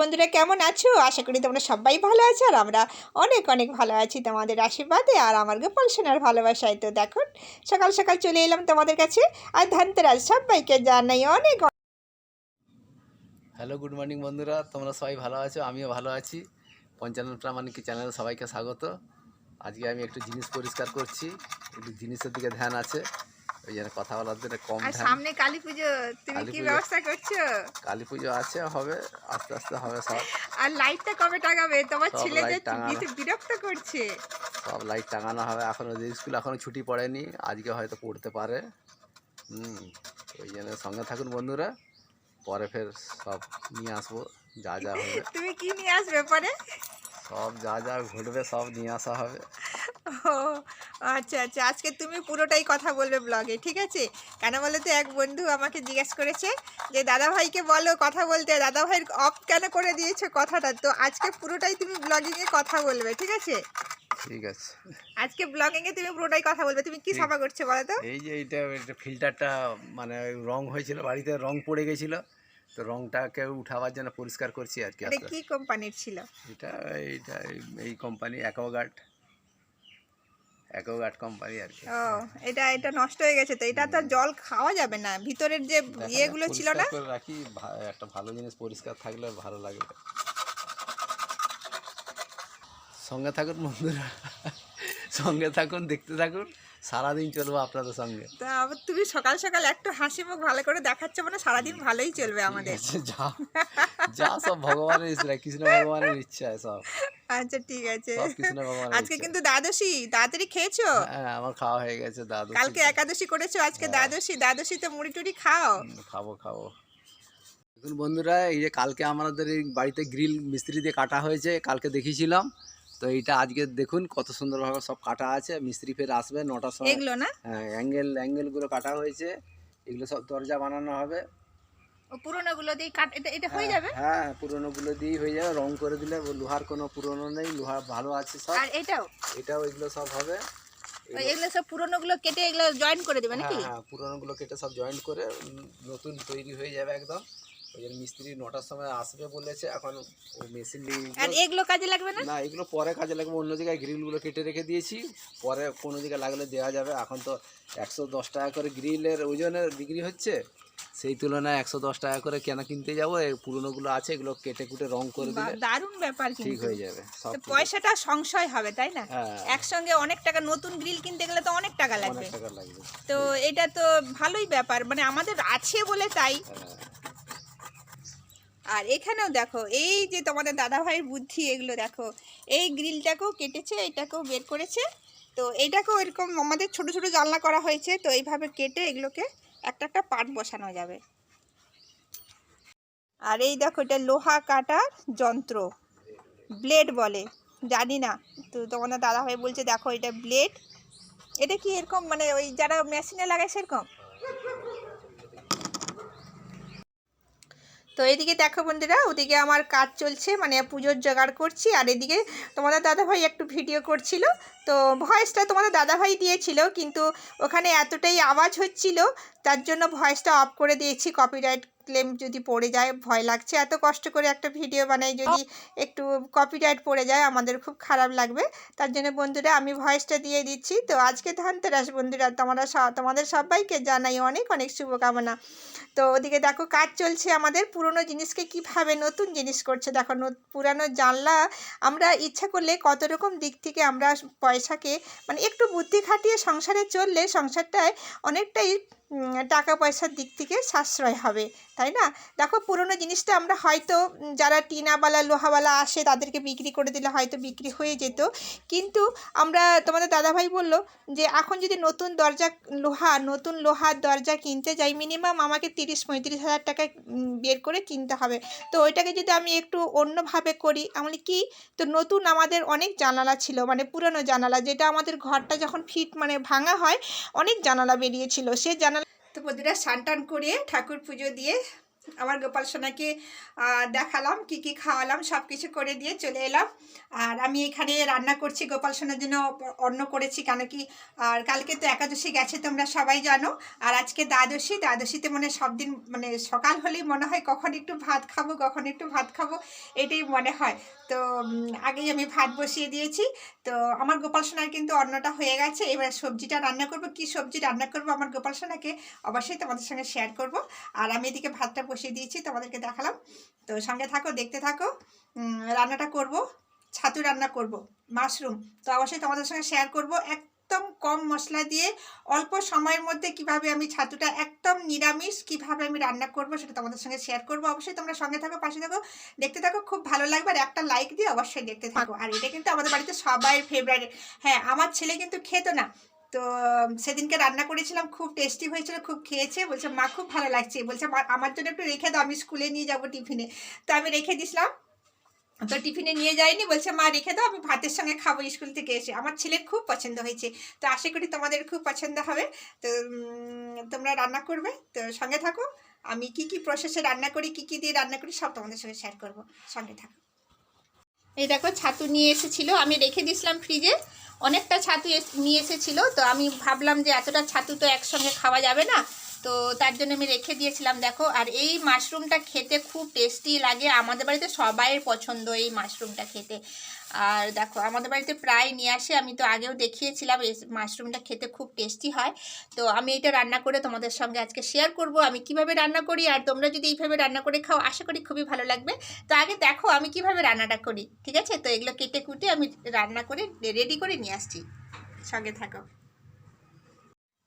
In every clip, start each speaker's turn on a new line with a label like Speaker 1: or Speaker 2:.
Speaker 1: বন্ধুরা কেমন আছো? আশা করি তোমরা সবাই ভালো আছো আর আমরা অনেক অনেক ভালো আছি তোমাদের আশীর্বাদে আর আমার গোপাল সোনার ভালোবাসায়। তো দেখো, সকাল সকাল চলে এলাম তোমাদের কাছে আর ধনতেরাজ সবাইকে জানাই অনেক
Speaker 2: হ্যালো গুড মর্নিং বন্ধুরা। তোমরা সবাই ভালো আছো? আমিও ভালো আছি। পঞ্চান্ন প্রামাণিক চ্যানেলে সবাইকে স্বাগত। আজকে আমি একটু জিনিস পরিষ্কার করছি। একটু জিনিসের দিকে ধ্যান আছে। ওই জন্য কথা বলার জন্য কম
Speaker 1: আর সামনে কালী পুজো তুমি কি ব্যবস্থা করছ?
Speaker 2: কালী পুজো আছে হবে আস্তে আস্তে হবে সব।
Speaker 1: আর লাইটটা কবে টাঙাবে? তোমার ছেলে যে বিরক্ত করছে।
Speaker 2: সব লাইট টাঙানো হবে এখনও স্কুল এখনও ছুটি পড়েনি আজকে হয়তো পড়তে পারে। হুম ওই জন্য সঙ্গে থাকুন বন্ধুরা পরে ফের সব নিয়ে আসব যা যা হবে।
Speaker 1: তুমি কি নিয়ে আসবে পরে?
Speaker 2: সব যা যা ঘটবে সব নিয়ে আসা হবে।
Speaker 1: ও আচ্ছা আচ্ছা। আজকে তুমি পুরোটাই কথা বলবে ব্লগে ঠিক আছে? কেন বলো তো এক বন্ধু আমাকে জিজ্ঞেস করেছে যে দাদা ভাইকে বলো কথা বলতে দাদা ভাইয়ের অফ কেন করে দিয়েছ কথাটা? তো আজকে পুরোটাই তুমি ব্লগিংয়ে কথা বলবে ঠিক আছে?
Speaker 2: ঠিক আছে।
Speaker 1: আজকে ব্লগিংয়ে তুমি পুরোটাই কথা বলবে। তুমি কি। সাফা করছ বলো তো?
Speaker 2: এই যে এইটা এটা ফিল্টারটা মানে রং হয়েছিল বাড়িতে রং পড়ে গেছিল। তো রংটাকে উঠাবার জন্য পরিষ্কার করছি আর কি
Speaker 1: এটা কি কোম্পানির ছিল?
Speaker 2: এটা এইটা এই- এই কোম্পানি অ্যাকোয়াগার্ড অ্যাকোয়াগার্ড কোম্পানি আর কি।
Speaker 1: ও এটা এটা নষ্ট হয়ে গেছে তো এটা তো জল খাওয়া যাবে না। ভিতরের যে ইয়েগুলো ছিল না?
Speaker 2: করে রাখি একটা ভালো জিনিস পরিষ্কার থাকলে ভালো লাগে। সঙ্গে থাকুন বন্ধুরা সঙ্গে থাকুন দেখতে থাকুন। সারাদিন চলবো আপনাদের সঙ্গে।
Speaker 1: তা আবার তুমি সকাল সকাল একটু হাসি মুখ ভালো করে দেখাচ্ছ মানে সারাদিন ভালোই চলবে আমাদের।
Speaker 2: যা যা সব ভগবানের ইচ্ছা কৃষ্ণ ভগবানের ইচ্ছা সব।
Speaker 1: আচ্ছা ঠিক আছে। আজকে কিন্তু দ্বাদশী তাড়াতাড়ি খেয়েছো?
Speaker 2: হ্যাঁ আমার খাওয়া হয়ে গেছে দাদু
Speaker 1: কালকে একাদশী করেছ আজকে
Speaker 2: হ্যাঁ।
Speaker 1: দ্বাদশী দ্বাদশীতে মুড়ি টুড়ি খাও?
Speaker 2: খাব খাব। দেখুন বন্ধুরা এই যে কালকে আমাদের এই বাড়িতে গ্রিল মিস্ত্রি দিয়ে কাটা হয়েছে কালকে দেখিয়েছিলাম। তো এইটা আজকে দেখুন কত সুন্দরভাবে সব কাটা আছে। মিস্ত্রি ফের আসবে নটার সময়।
Speaker 1: এগুলো না?
Speaker 2: হ্যাঁ অ্যাঙ্গেল অ্যাঙ্গেলগুলো কাটা হয়েছে। এগুলো সব দরজা বানানো হবে।
Speaker 1: ও পুরোনো গুলো দিয়ে কাট এটা এটা হয়ে যাবে?
Speaker 2: হ্যাঁ পুরোনোগুলো হয়ে যাবে। রং করে দিলে লোহার কোনো পুরনো নেই লোহা ভালো আছে সব।
Speaker 1: আর এটাও?
Speaker 2: এটাও এগুলো সব হবে।
Speaker 1: এগুলো সব পুরোনোগুলো কেটে এগুলো জয়েন করে দেবে নাকি?
Speaker 2: হ্যাঁ হ্যাঁ পুরোনোগুলো কেটে সব জয়েন করে নতুন তৈরি হয়ে যাবে একদম। ওই জন্য মিস্ত্রি নটার সময় আসবে বলেছে এখন ও মেশিন
Speaker 1: আর এগুলো কাজে লাগবে না?
Speaker 2: না এগুলো পরে কাজে লাগবে অন্য জায়গায় গ্রিলগুলো কেটে রেখে দিয়েছি। পরে কোনো জায়গায় লাগলে দেওয়া যাবে। এখন তো একশো দশ টাকা করে গ্রিলের ওজনের বিক্রি হচ্ছে। সেই তুলনায় একশো দশ টাকা করে কেন কিনতে যাব। পুরোনোগুলো আছে এগুলো কেটে কুটে রং করে দিলে
Speaker 1: দারুণ ব্যাপার
Speaker 2: ঠিক হয়ে যাবে
Speaker 1: পয়সাটা সংশয় হবে তাই না?
Speaker 2: হ্যাঁ।
Speaker 1: একসঙ্গে অনেক টাকা নতুন গ্রিল কিনতে গেলে তো অনেক টাকা লাগবে।
Speaker 2: অনেক টাকা লাগবে।
Speaker 1: তো এটা তো ভালোই ব্যাপার। মানে আমাদের আছে বলে তাই।
Speaker 2: হ্যাঁ।
Speaker 1: আর এখানেও দেখো, এই যে তোমাদের দাদা ভাইয়ের বুদ্ধি এগুলো দেখো, এই গ্রিলটাকেও কেটেছে, এটাকেও বের করেছে। তো এইটাকেও এরকম আমাদের ছোট ছোট জানলা করা হয়েছে, তো এইভাবে কেটে এগুলোকে একটা একটা পাট বসানো যাবে। আর এই দেখো, এটা লোহা কাটার যন্ত্র, ব্লেড বলে, জানি না। তো তোমাদের দাদা ভাই বলছে, দেখো এটা ব্লেড। এটা কি এরকম মানে ওই যারা মেশিনে লাগায় সেরকম? তো এদিকে দেখো বন্ধুরা, ওদিকে আমার কাজ চলছে মানে পুজোর জোগাড় করছি, আর এদিকে তোমাদের দাদাভাই একটু ভিডিও করছিল। তো ভয়েসটা তোমাদের দাদাভাই দিয়েছিল, কিন্তু ওখানে এতটাই আওয়াজ হচ্ছিল, তার জন্য ভয়েসটা অফ করে দিয়েছি কপিরাইট ক্লেম যদি পড়ে যায় ভয় লাগছে। এত কষ্ট করে একটা ভিডিও বানাই যদি একটু কপিরাইট পড়ে যায় আমাদের খুব খারাপ লাগবে। তার জন্য বন্ধুরা আমি ভয়েসটা দিয়ে দিচ্ছি। তো আজকে ধনতেরাস বন্ধুরা তোমরা তোমাদের সবাইকে জানাই অনেক অনেক শুভকামনা। তো ওদিকে দেখো কাজ চলছে আমাদের। পুরনো জিনিসকে কীভাবে নতুন জিনিস করছে? দেখো পুরানো জানলা আমরা ইচ্ছা করলে কত রকম দিক থেকে আমরা পয়সাকে মানে একটু বুদ্ধি খাটিয়ে সংসারে চললে সংসারটায় অনেকটাই টাকা পয়সার দিক থেকে সাশ্রয় হবে, তাই না? দেখো, পুরনো জিনিসটা আমরা হয়তো যারা টিনাওয়ালা, লোহাওয়ালা আসে, তাদেরকে বিক্রি করে দিলে হয়তো বিক্রি হয়ে যেত। কিন্তু আমরা, তোমাদের দাদাভাই বলল যে, এখন যদি নতুন দরজা, লোহা, নতুন লোহার দরজা কিনতে যাই, মিনিমাম আমাকে তিরিশ, পঁয়ত্রিশ হাজার টাকা বের করে কিনতে হবে। তো ওইটাকে যদি আমি একটু অন্যভাবে করি, আমি কি? তো নতুন আমাদের অনেক জানালা ছিল মানে পুরনো জানালা, যেটা আমাদের ঘরটা যখন ফিট মানে ভাঙা হয়, অনেক জানালা বেরিয়েছিল। সে জানালা তো স্নান টান করে ঠাকুর পুজো দিয়ে আমার গোপাল সোনাকে দেখালাম, কি কি খাওয়ালাম সব কিছু করে দিয়ে চলে এলাম। আর আমি এখানে রান্না করছি, গোপাল সোনার জন্য অন্ন করেছি, কেন কি, আর কালকে তো একাদশী গেছে, তোমরা সবাই জানো। আর আজকে দ্বাদশী, দ্বাদশীতে মনে সব দিন মানে সকাল হলেই মনে হয় কখন একটু ভাত খাব, কখন একটু ভাত খাব, এটাই মনে হয়। তো আগেই আমি ভাত বসিয়ে দিয়েছি। তো, আমার গোপাল সোনার কিন্তু অন্নটা হয়ে গেছে, এবার সবজিটা রান্না করব, কি সবজি রান্না করব আমার গোপাল সোনাকে অবশ্যই তোমাদের সঙ্গে শেয়ার করব। আর আমি এদিকে ভাতটা বসিয়ে দিয়েছি, তোমাদেরকে দেখালাম। তো সঙ্গে থাকো, দেখতে থাকো। রান্নাটা করব, ছাতু রান্না করব, মাশরুম। তো অবশ্যই তোমাদের সঙ্গে শেয়ার করব একদম কম মশলা দিয়ে, অল্প সময়ের মধ্যে কীভাবে আমি ছাতুটা একদম নিরামিষ কীভাবে আমি রান্না করব সেটা তোমাদের সঙ্গে শেয়ার করব। অবশ্যই তোমরা সঙ্গে থাকো, পাশে থাকো, দেখতে থাকো, খুব ভালো লাগবে। আর একটা লাইক দিয়ে অবশ্যই দেখতে থাকো। আর এটা কিন্তু আমাদের বাড়িতে সবাই ফেভারিট হ্যাঁ আমার ছেলে কিন্তু খেত না। তো সেদিনকে রান্না করেছিলাম খুব টেস্টি হয়েছিল খুব খেয়েছে। বলছে মা খুব ভালো লাগছে। বলছে "মা, আমার জন্য একটু রেখে দাও আমি স্কুলে নিয়ে যাব টিফিনে। তো আমি রেখে দিছিলাম। তো টিফিনে নিয়ে যাইনি বলছে মা রেখে দাও আমি ভাতের সঙ্গে খাব স্কুল থেকে এসে। আমার ছেলের খুব পছন্দ হয়েছে। তো আশা করি তোমাদের খুব পছন্দ হবে। তো তোমরা রান্না করবে। তো সঙ্গে থাকো। আমি কি কি প্রসেসে রান্না করি কি কি দিয়ে রান্না করি সব তোমাদের সঙ্গে শেয়ার করব। সঙ্গে থাকো। এই দেখো ছাতু নিয়ে এসেছিল। আমি রেখে দিয়েছিলাম ফ্রিজে অনেকটা ছাতু নিয়ে এসেছিল, তো আমি ভাবলাম যে এতটা ছাতু তো একসঙ্গে খাওয়া যাবে না। তো তার জন্য আমি রেখে দিয়েছিলাম, দেখো। আর এই মাশরুমটা খেতে খুব টেস্টি লাগে। আমাদের বাড়িতে সবাইয়ের পছন্দ এই মাশরুমটা খেতে। আর দেখো, আমাদের বাড়িতে প্রায় নিয়ে আসে। আমি তো আগেও দেখিয়েছিলাম, এই মাশরুমটা খেতে খুব টেস্টি হয়। তো আমি এটা রান্না করে তোমাদের সঙ্গে আজকে শেয়ার করব। আমি কীভাবে রান্না করি আর তোমরা যদি এইভাবে রান্না করে খাও, আশা করি খুবই ভালো লাগবে। তো আগে দেখো আমি কীভাবে রান্নাটা করি, ঠিক আছে? তো এগুলো কেটে কুটে আমি রান্না করে রেডি করে নিয়ে আসছি। সঙ্গে থাকো।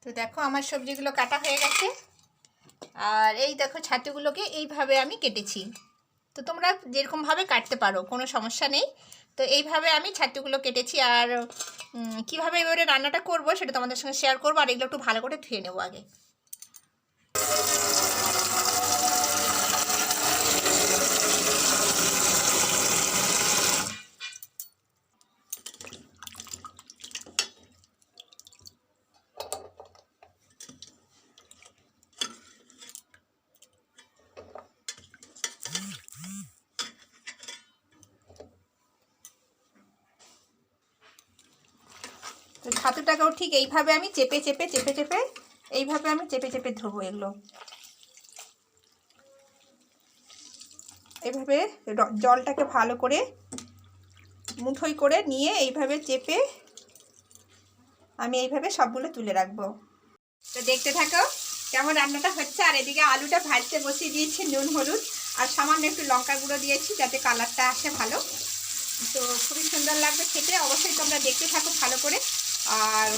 Speaker 1: তো দেখো আমার সবজিগুলো কাটা হয়ে গেছে। আর এই দেখো ছাতুগুলোকে এইভাবে আমি কেটেছি। তো তোমরা যেরকমভাবে কাটতে পারো, কোনো সমস্যা নেই। তো এইভাবে আমি ছাতুগুলো কেটেছি আর কীভাবে এবারে রান্নাটা করব সেটা তোমাদের সঙ্গে শেয়ার করব, আর এগুলো একটু ভালো করে ধুয়ে নেব আগে তো ছাতুটাকেও ঠিক এইভাবে আমি চেপে চেপে চেপে চেপে এইভাবে আমি চেপে চেপে ধোবো এগুলো। এইভাবে জলটাকে ভালো করে মুঠোই করে নিয়ে এইভাবে চেপে আমি এইভাবে সবগুলো তুলে রাখব। তো দেখতে থাকো কেমন রান্নাটা হচ্ছে। আর এদিকে আলুটা ভাজতে বসিয়ে দিয়েছি নুন, হলুদ আর সামান্য একটু লঙ্কা গুঁড়ো দিয়েছি যাতে কালারটা আসে ভালো। তো খুবই সুন্দর লাগবে খেতে। অবশ্যই তোমরা দেখতে থাকো ভালো করে। আর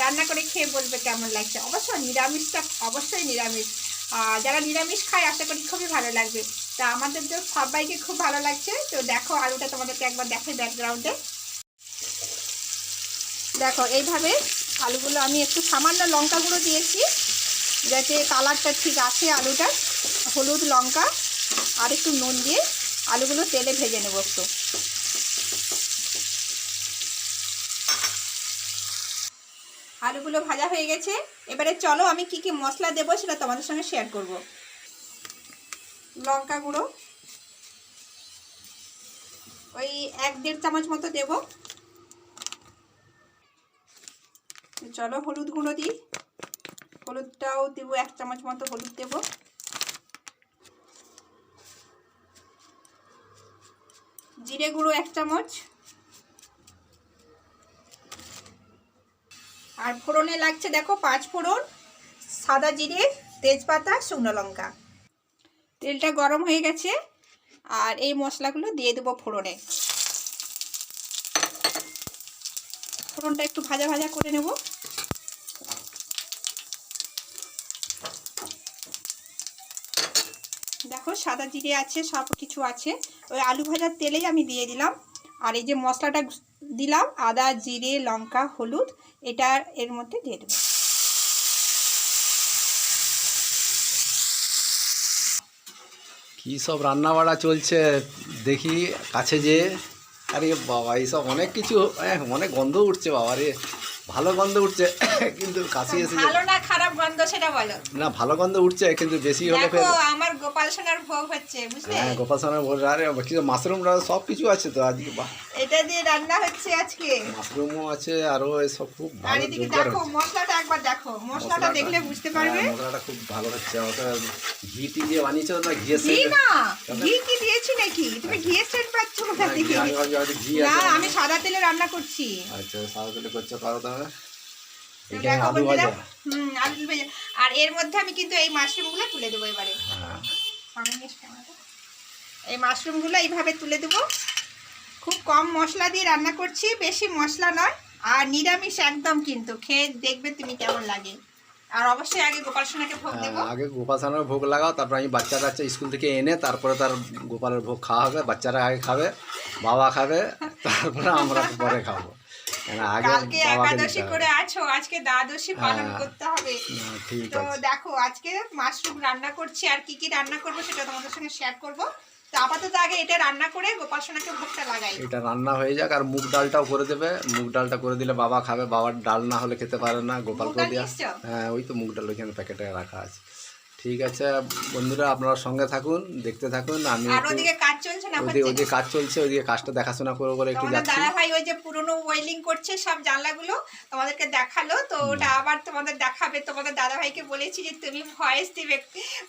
Speaker 1: রান্না করে খেয়ে বলবে কেমন লাগছে। অবশ্য নিরামিষটা, অবশ্যই নিরামিষ। আর যারা নিরামিষ খায়, আশা করি খুবই ভালো লাগবে। তা আমাদের তো সবাইকে খুব ভালো লাগছে। তো দেখো আলুটা তোমাদেরকে একবার দেখে ব্যাকগ্রাউন্ডে দেখো, এইভাবে আলুগুলো আমি একটু সামান্য লঙ্কা গুঁড়ো দিয়েছি, যাতে কালারটা ঠিক আসে আলুটা। হলুদ, লঙ্কা আর একটু নুন দিয়ে আলুগুলো তেলে ভেজে নেব একটু। আলুগুলো ভাজা হয়ে গেছে। এবারে চলো আমি কি কি মশলা দেবো সেটা তোমাদের সঙ্গে শেয়ার করব। লঙ্কা গুঁড়ো। ওই এক দেড় চামচ মতো দেব। চলো হলুদ গুঁড়ো দিই। হলুদটাও দেবো এক চামচ মতো হলুদ দেবো। জিরে গুঁড়ো এক চামচ। আর ফোড়নে লাগছে, দেখো, পাঁচ ফোড়ন, সাদা জিরে, তেজপাতা, শুকনো লঙ্কা। তেলটা গরম হয়ে গেছে, আর এই মশলাগুলো দিয়ে দেবো ফোড়নে। ফোড়নটা একটু ভাজা ভাজা করে নেব। দেখো, সাদা জিরে আছে, সব কিছু আছে। ওই আলু ভাজার তেলেই আমি দিয়ে দিলাম। আর এই যে মশলাটা দিলাম আদা জিরে লঙ্কা হলুদ এটা এর মধ্যে দিয়ে দেবো।
Speaker 2: কী সব রান্না বাড়া চলছে দেখি কাছে যে আরে বাবা এইসব অনেক কিছু হ্যাঁ, অনেক গন্ধ উঠছে বাবা রে ভালো গন্ধ উঠছে কিন্তু কাশি এসে
Speaker 1: ভালো না খারাপ গন্ধ সেটা বলো।
Speaker 2: না ভালো গন্ধ উঠছে কিন্তু বেশি হলে
Speaker 1: দেখো আমার গোপাল সোনার ভোগ হচ্ছে বুঝলে?
Speaker 2: হ্যাঁ গোপাল সোনার বলে আরে কিছু মাশরুম সব কিছু আছে তো আজকে বাহ।
Speaker 1: এটা দিয়ে রান্না হচ্ছে আজকে।
Speaker 2: মাশরুমও আছে আরও সব খুব
Speaker 1: আর
Speaker 2: ভালো
Speaker 1: দেখো মশলাটা একবার দেখো মশলাটা দেখলে বুঝতে পারবে।
Speaker 2: হ্যাঁ, মশলাটা খুব ভালো হচ্ছে ওটা ঘি দিয়ে বানিয়েছো না
Speaker 1: ঘি না ঘি কি দিয়েছি নাকি তুমি ঘিয়ের সেন্ট পাচ্ছ কোথা থেকে
Speaker 2: আমি ভাবছি হয়তো ঘি
Speaker 1: না আমি সাদা তেলে রান্না করছি।
Speaker 2: আচ্ছা সাদা তেলে করছ পারো তাহলে।
Speaker 1: আর এর মধ্যে আমি কিন্তু এই মাশরুমগুলো তুলে দেবো এবারে।
Speaker 2: হ্যাঁ।
Speaker 1: এই মাশরুমগুলো এইভাবে তুলে দেবো। খুব কম মশলা দিয়ে রান্না করছি বেশি মশলা নয়। আর নিরামিষ একদম কিন্তু। খেয়ে দেখবে তুমি কেমন লাগে। আর অবশ্যই আগে গোপাল সোনাকে ভোগ
Speaker 2: হ্যাঁ,
Speaker 1: দেবো।
Speaker 2: আগে গোপাল সোনার ভোগ লাগাও তারপর আমি বাচ্চা কাচ্চা স্কুল থেকে এনে তারপরে তার গোপালের ভোগ খাওয়া হবে বাচ্চারা আগে খাবে বাবা খাবে তারপরে আমরা পরে খাব। আগে
Speaker 1: কালকে একাদশী করে আছো আজকে দ্বাদশী পালন
Speaker 2: হ্যাঁ।
Speaker 1: করতে হবে।
Speaker 2: ঠিক
Speaker 1: তো
Speaker 2: আছে।
Speaker 1: দেখো আজকে মাশরুম রান্না করছি আর কি কি রান্না করব সেটা তোমাদের সঙ্গে শেয়ার করব। তো আপাতত আগে এটা রান্না করে গোপাল সোনাকে ভোগটা লাগাই।
Speaker 2: এটা রান্না হয়ে যাক আর মুগ ডালটাও করে দেবে। মুগ ডালটা করে দিলে বাবা খাবে বাবার ডাল না হলে খেতে পারে না গোপাল
Speaker 1: করে ডাল
Speaker 2: দেওয়া হ্যাঁ ওই তো মুগ ডাল ওইখানে প্যাকেটে রাখা আছে। ঠিক আছে বন্ধুরা আপনারা সঙ্গে থাকুন দেখতে থাকুন আমি
Speaker 1: আর ওদিকে কাজ চলছে না
Speaker 2: ওদিকে কাজ চলছে ওদিকে কাজটা দেখাশোনা করে করে একটু যাচ্ছি।
Speaker 1: দাদা ভাই ওই যে পুরনো ওয়েলিং করছে সব জানলাগুলো তোমাদেরকে দেখাল তো ওটা আবার তোমাদের দেখাবে। তোমাদের দাদা ভাইকে বলেছি যে তুমি ভয়েস দিবে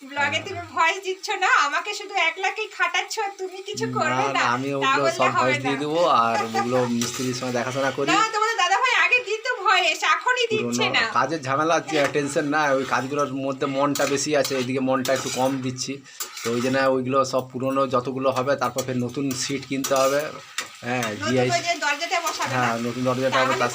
Speaker 1: ব্লগে
Speaker 2: হ্যাঁ।
Speaker 1: তুমি ভয়েস দিচ্ছ না আমাকে শুধু একলাকেই খাটাচ্ছ তুমি কিছু করবে
Speaker 2: না আমি ওগুলো সব ভয়েস দিয়ে। দেবো আর ওগুলো মিস্ত্রির সঙ্গে দেখাশোনা করি।
Speaker 1: না তোমাদের ভয়েস এখনই দিচ্ছে না।
Speaker 2: কাজের ঝামেলা টেনশন না ওই কাজগুলোর মধ্যে মনটা বেশি আছে এদিকে মনটা একটু কম দিচ্ছি। তো ওই জন্য ওইগুলো সব পুরনো যতগুলো হবে তারপর ফের নতুন সিট কিনতে হবে। হ্যাঁ জিআই হ্যাঁ নতুন দরজাটা হবে তার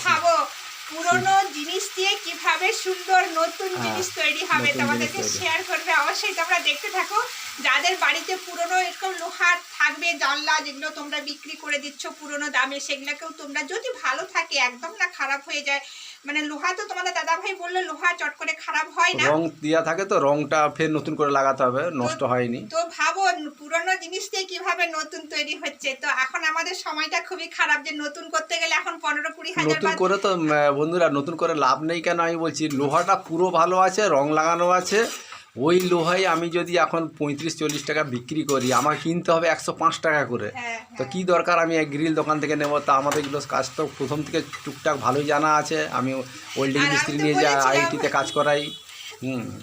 Speaker 1: পুরনো জিনিস দিয়ে কীভাবে সুন্দর নতুন
Speaker 2: হ্যাঁ,
Speaker 1: জিনিস তৈরি হবে তোমাদেরকে শেয়ার করবে। অবশ্যই তোমরা দেখতে থাকো। যাদের বাড়িতে পুরনো এরকম লোহার থাকবে জানলা যেগুলো তোমরা বিক্রি করে দিচ্ছ পুরনো দামে সেগুলোকেও তোমরা যদি ভালো থাকে একদম না খারাপ হয়ে যায় মানে লোহা তো তোমাদের দাদা ভাই বলল লোহা চট করে খারাপ হয় না।
Speaker 2: রং দিয়া থাকে তো রংটা ফের নতুন করে লাগাতে হবে নষ্ট হয়নি।
Speaker 1: তো ভাবো পুরনো জিনিস দিয়ে কীভাবে নতুন তৈরি হচ্ছে? তো এখন আমাদের সময়টা খুবই খারাপ যে নতুন করতে গেলে এখন পনেরো কুড়ি হাজার
Speaker 2: নতুন করে তো বন্ধুরা নতুন করে লাভ নেই কেন? আমি বলছি লোহাটা পুরো ভালো আছে রং লাগানো আছে ওই লোহাই আমি যদি এখন পঁয়ত্রিশ চল্লিশ টাকা বিক্রি করি আমার কিনতে হবে একশো পাঁচ টাকা করে।
Speaker 1: হ্যাঁ
Speaker 2: তো কি দরকার আমি এক গ্রিল দোকান থেকে নেব? তা আমাদের এগুলো কাজ তো প্রথম থেকে টুকটাক ভালোই জানা আছে। আমি
Speaker 1: আমি
Speaker 2: মিস্ত্রি নিয়ে যা আইআইটিতে কাজ করাই।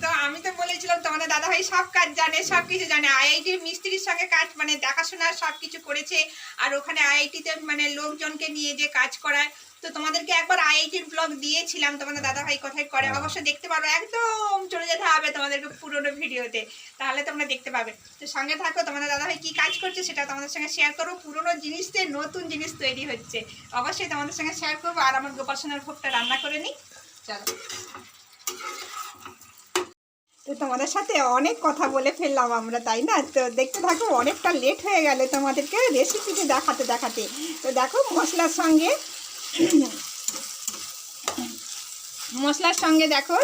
Speaker 1: তো আমি তো বলেছিলাম তোমাদের দাদা ভাই সব কাজ জানে সব কিছু জানে। আইআইটির মিস্ত্রির সঙ্গে কাজ মানে দেখাশোনা সব কিছু করেছে। আর ওখানে আইআইটিতে মানে লোকজনকে নিয়ে যে কাজ করায় তো তোমাদেরকে একবার আইআইটির ব্লগ দিয়েছিলাম তোমাদের দাদা ভাই কোথায় করে
Speaker 2: হ্যাঁ।
Speaker 1: অবশ্য দেখতে পারো একদম চলে যেতে হবে তোমাদেরকে পুরোনো ভিডিওতে তাহলে তোমরা দেখতে পাবে। তো সঙ্গে থাকো তোমাদের দাদা ভাই কী কাজ করছে সেটা তোমাদের সঙ্গে শেয়ার করো পুরোনো জিনিস দিয়ে নতুন জিনিস তৈরি হচ্ছে। অবশ্যই তোমাদের সঙ্গে শেয়ার করব আর আমার গোপাল সোনার ভোগটা রান্না করে নিই। চলো। তো তোমাদের সাথে অনেক কথা বলে ফেললাম আমরা তাই না? তো দেখতে থাকো অনেকটা লেট হয়ে গেল তোমাদেরকে রেসিপিটি দেখাতে দেখাতে। তো দেখো মশলার সঙ্গে মশলার সঙ্গে দেখো,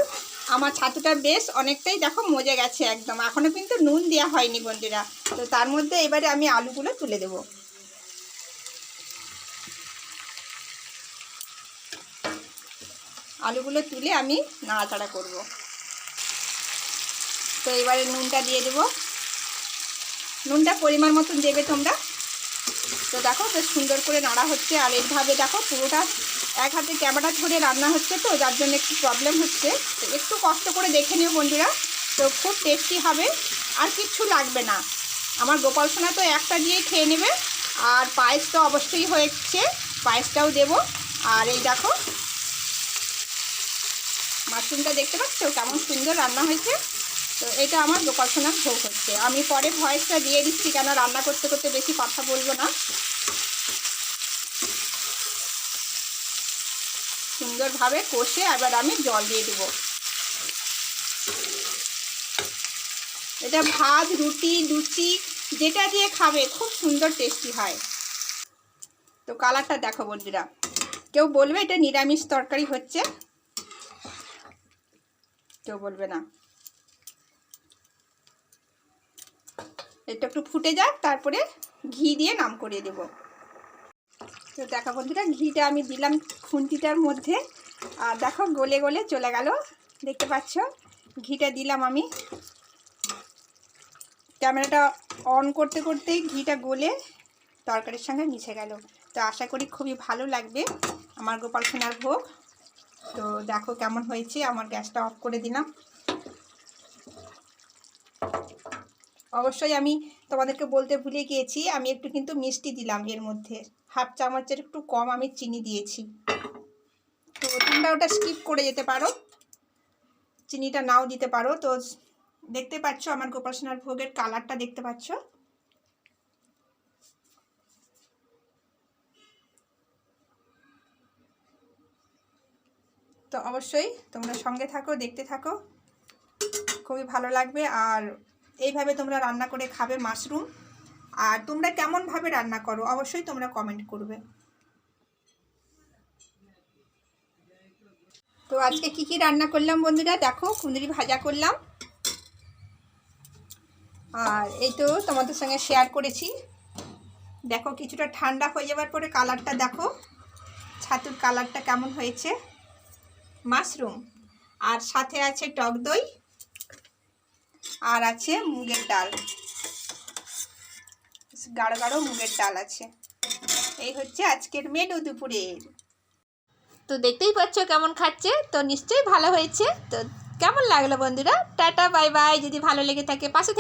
Speaker 1: আমার ছাতুটা বেশ অনেকটাই দেখো মজে গেছে একদম। এখনও কিন্তু নুন দেওয়া হয়নি বন্ধুরা। তো তার মধ্যে এবারে আমি আলুগুলো তুলে দেবো। আলুগুলো তুলে আমি নাড়াচাড়া করব। তো এবারে নুনটা দিয়ে দেবো। নুনটা পরিমাণ মতন দেবে তোমরা। তো দেখো, বেশ সুন্দর করে নাড়া হচ্ছে। আর এইভাবে দেখো, পুরোটা এক হাতে ক্যামেরা ধরে রান্না হচ্ছে তো, যার জন্য একটু প্রবলেম হচ্ছে। তো একটু কষ্ট করে দেখে নিও বন্ধুরা, তো খুব টেস্টি হবে। আর কিচ্ছু লাগবে না। আমার গোপাল সোনা তো একটা দিয়ে খেয়ে নেবে। আর পায়েস তো অবশ্যই হয়েছে, পায়েসটাও দেবো। আর এই দেখো মাশরুমটা দেখতে পাচ্ছ? কেমন সুন্দর রান্না হয়েছে। তো এটা আমার গোপাল সোনার ভোগ হচ্ছে। আমি পরে ভয়েসটা দিয়ে দিচ্ছি কেন রান্না করতে করতে বেশি কথা বলব না। সুন্দরভাবে কষে এবার আমি জল দিয়ে দেবো। এটা ভাত, রুটি, লুচি, যেটা দিয়ে খাবে খুব সুন্দর টেস্টি হয়। তো কালারটা দেখো বন্ধুরা। কেউ বলবে এটা নিরামিষ তরকারি হচ্ছে। কেউ বলবে না। এটা একটু ফুটে যাক, তারপরে ঘি দিয়ে নাম করিয়ে দেব। তো দেখো বন্ধুরা, ঘিটা আমি দিলাম খুন্তিটার মধ্যে। আর দেখো, গলে গলে চলে গেল। দেখতে পাচ্ছ? ঘিটা দিলাম আমি। ক্যামেরাটা অন করতে করতেই ঘিটা গলে তরকারির সঙ্গে মিশে গেল। তো আশা করি খুবই ভালো লাগবে আমার গোপাল সোনার ভোগ। তো দেখো কেমন হয়েছে, আমার গ্যাসটা অফ করে দিলাম। অবশ্যই আমি তোমাদেরকে বলতে ভুলে গিয়েছি, আমি একটু কিন্তু মিষ্টি দিলাম এর মধ্যে। হাফ চামচের একটু কম আমি চিনি দিয়েছি। তো তোমরা ওটা স্কিপ করে যেতে পারো। চিনিটা নাও দিতে পারো। তো দেখতে পাচ্ছ আমার গোপাল ভোগের কালারটা দেখতে পাচ্ছ। তো অবশ্যই তোমরা সঙ্গে থাকো, দেখতে থাকো। খুবই ভালো লাগবে আর এইভাবে তোমরা রান্না করে খাবে মাশরুম। আর তোমরা কেমনভাবে রান্না করো অবশ্যই তোমরা কমেন্ট করবে। তো আজকে কি কি রান্না করলাম বন্ধুরা? দেখো, কুঁদরি ভাজা করলাম। আর এই তো তোমাদের সঙ্গে শেয়ার করেছি। দেখো, কিছুটা ঠান্ডা হয়ে যাওয়ার পরে কালারটা দেখো। ছাতুর কালারটা কেমন হয়েছে? মাশরুম। আর সাথে আছে টক দই। আর আছে মুগের ডাল। গাঢ় গাঢ় মুগের ডাল আছে। এই হচ্ছে আজকের মেনু দুপুরের তো দেখতেই পাচ্ছ কেমন খাচ্ছে? তো নিশ্চয়ই ভালো হয়েছে। তো কেমন লাগল বন্ধুরা? Tata, bye bye. যদি ভালো লেগে থাকে, পাশে